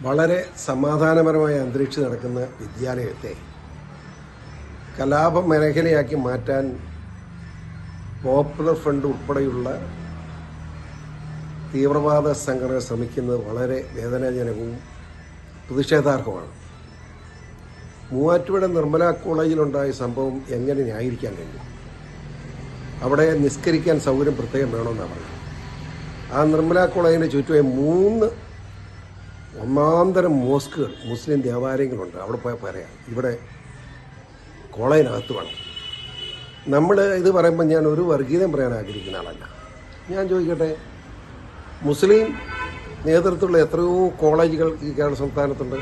വളരെ സമാധാനപരമായ അന്തരീക്ഷം നടക്കുന്ന വിദ്യാലയത്തെ കലാപ മേഖലയാക്കി മാറ്റാൻ പോപ്പുലർ ഫ്രണ്ട് ഉൾപ്പെടെയുള്ള തീവ്രവാദ സംഘടന ശ്രമിക്കുന്നത് വളരെ വേദനാജനകവും പ്രതിഷേധാർഹമാണ് മൂവാറ്റുപുഴ നിർമ്മല കോളേജിലുണ്ടായ സംഭവം എങ്ങനെ ന്യായീകരിക്കാൻ കഴിയും? അവിടെ നിസ്കരിക്കാൻ സൗകര്യം പ്രത്യേകം വേണമെന്നാണ് പറയുന്നത്. ആ നിർമ്മല കോളേജിന്റെ ചുറ്റുമായി മൂന്ന് ഒന്നാന്തരം മോസ്കുകൾ മുസ്ലിം ദേവാലയങ്ങളുണ്ട്. അവിടെ പോയാൽ പറയാം ഇവിടെ കോളേജിനകത്ത് വേണം നമ്മൾ ഇത് പറയുമ്പോൾ ഞാൻ ഒരു വർഗീയതയും പറയാൻ ആഗ്രഹിക്കുന്ന ആളല്ല. ഞാൻ ചോദിക്കട്ടെ മുസ്ലിം നേതൃത്വമുള്ള എത്രയോ കോളേജുകൾ ഈ കേരള സംസ്ഥാനത്തുണ്ട്.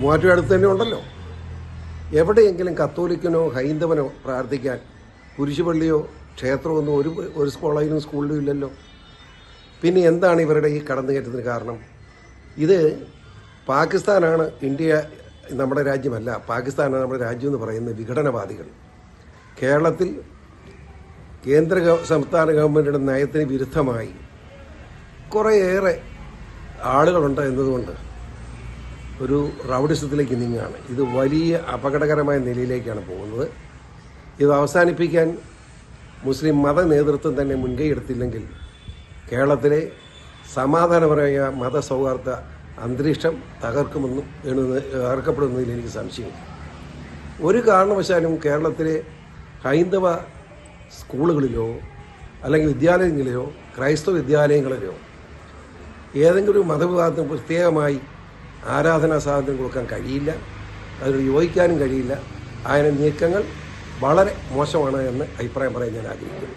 മൂവാറ്റുപുഴ അടുത്ത് തന്നെ ഉണ്ടല്ലോ. എവിടെയെങ്കിലും കത്തോലിക്കനോ ഹൈന്ദവനോ പ്രാർത്ഥിക്കാൻ കുരിശുപള്ളിയോ ക്ഷേത്രമോ ഒന്നും ഒരു ഒരു കോളേജിലും സ്കൂളിലും ഇല്ലല്ലോ. പിന്നെ എന്താണ് ഇവരുടെ ഈ കടന്നുകയറ്റത്തിന് കാരണം? ഇത് പാകിസ്ഥാനാണ് ഇന്ത്യ നമ്മുടെ രാജ്യമല്ല. പാകിസ്ഥാനാണ് നമ്മുടെ രാജ്യം എന്ന് പറയുന്ന വിഘടനവാദികൾ. കേരളത്തിൽ കേന്ദ്ര സംസ്ഥാന ഗവൺമെന്റിന്റെ നയത്തിന് വിരുദ്ധമായി കുറേയേറെ ആളുകളുണ്ട് എന്നതുകൊണ്ട് ഒരു റൗഡിസത്തിലേക്ക് നീങ്ങുകയാണ്. ഇത് വലിയ അപകടകരമായ നിലയിലേക്കാണ് പോകുന്നത്. ഇത് അവസാനിപ്പിക്കാൻ മുസ്ലിം മത നേതൃത്വം തന്നെ മുൻകൈ എടുത്തില്ലെങ്കിൽ കേരളത്തിലെ സമാധാനപരമായ മതസൗഹാർദ്ദ അന്തരീക്ഷം തകർക്കുമെന്നും എന്നത് തകർക്കപ്പെടുന്നതിൽ എനിക്ക് സംശയമില്ല ഒരു കാരണവശാലും കേരളത്തിലെ ഹൈന്ദവ സ്കൂളുകളിലോ അല്ലെങ്കിൽ വിദ്യാലയങ്ങളിലോ ക്രൈസ്തവ വിദ്യാലയങ്ങളിലോ ഏതെങ്കിലും ഒരു മതവിഭാഗത്തിന് പ്രത്യേകമായി ആരാധനാ സാധനം കൊടുക്കാൻ കഴിയില്ല അതിനോട് യോജിക്കാനും കഴിയില്ല. അതിന് നീക്കങ്ങൾ വളരെ മോശമാണ് എന്ന് അഭിപ്രായം പറയാൻ ഞാൻ ആഗ്രഹിക്കുന്നു.